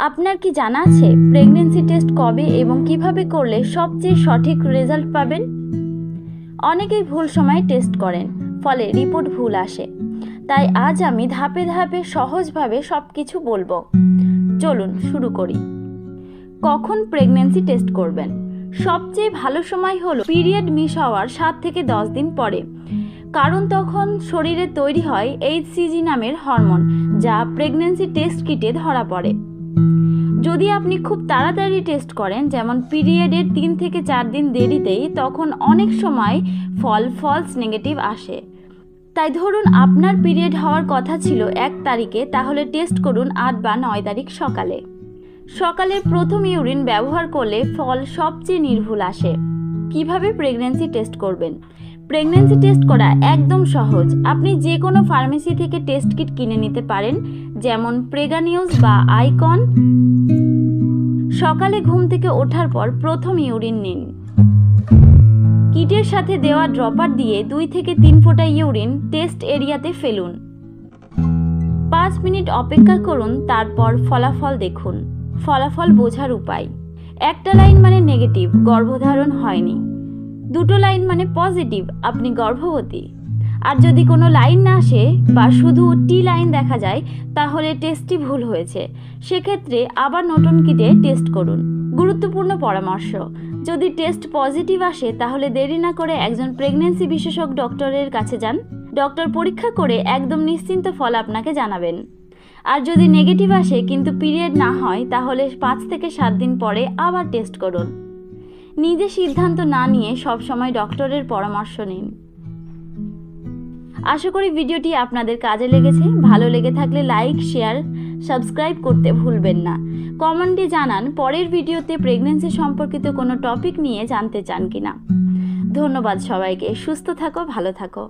আপনার কি জানা আছে প্রেগনেন্সি টেস্ট কবে এবং কীভাবে করলে সবচেয়ে সঠিক রেজাল্ট পাবেন? অনেকেই ভুল সময়ে টেস্ট করেন, ফলে রিপোর্ট ভুল আসে। তাই আজ আমি ধাপে ধাপে সহজভাবে সব কিছু বলব। চলুন শুরু করি। কখন প্রেগনেন্সি টেস্ট করবেন? সবচেয়ে ভালো সময় হলো পিরিয়ড মিস হওয়ার সাত থেকে দশ দিন পরে। কারণ তখন শরীরে তৈরি হয় এইচসিজি নামের হরমোন যা প্রেগনেন্সি টেস্ট কিটে ধরা পড়ে। যদি আপনি খুব তাড়াতাড়ি টেস্ট করেন, যেমন পিরিয়ডের তিন থেকে চার দিন দেরিতেই, তখন অনেক সময় ফল ফলস নেগেটিভ আসে। তাই ধরুন আপনার পিরিয়ড হওয়ার কথা ছিল এক তারিখে, তাহলে টেস্ট করুন আট বা নয় তারিখ সকালে। সকালে প্রথম ইউরিন ব্যবহার করলে ফল সবচেয়ে নির্ভুল আসে। কীভাবে প্রেগনেন্সি টেস্ট করবেন? প্রেগন্যান্সি টেস্ট করা একদম সহজ। আপনি যে কোনো ফার্মেসি থেকে টেস্ট কিট কিনে নিতে পারেন, যেমন প্রেগানিউজ বা আইকন সকালে ঘুম থেকে ওঠার পর প্রথম ইউরিন নিন। কিটের সাথে দেওয়া ড্রপার দিয়ে দুই থেকে তিন ফোঁটা ইউরিন টেস্ট এরিয়াতে ফেলুন। পাঁচ মিনিট অপেক্ষা করুন, তারপর ফলাফল দেখুন। ফলাফল বোঝার উপায়। একটা লাইন মানে নেগেটিভ গর্ভধারণ হয়নি। দুটো লাইন মানে পজিটিভ, আপনি গর্ভবতী। আর যদি কোনো লাইন না আসে বা শুধু টি লাইন দেখা যায়, তাহলে টেস্টটি ভুল হয়েছে। সেক্ষেত্রে আবার নতুন কিটে টেস্ট করুন। গুরুত্বপূর্ণ পরামর্শ, যদি টেস্ট পজিটিভ আসে, তাহলে দেরি না করে একজন প্রেগনেন্সি বিশেষজ্ঞ ডক্টরের কাছে যান। ডক্টর পরীক্ষা করে একদম নিশ্চিন্ত ফল আপনাকে জানাবেন। আর যদি নেগেটিভ আসে, কিন্তু পিরিয়ড না হয়, তাহলে পাঁচ থেকে সাত দিন পরে আবার টেস্ট করুন। নিজে সিদ্ধান্ত না নিয়ে সবসময় ডক্টরের পরামর্শ নিন। আশা করি ভিডিওটি আপনাদের কাজে লেগেছে। ভালো লেগে থাকলে লাইক, শেয়ার, সাবস্ক্রাইব করতে ভুলবেন না। কমেন্টে জানান পরের ভিডিওতে প্রেগনেন্সি সম্পর্কিত কোনো টপিক নিয়ে জানতে চান কিনা। ধন্যবাদ সবাইকে। সুস্থ থাকো, ভালো থাকো।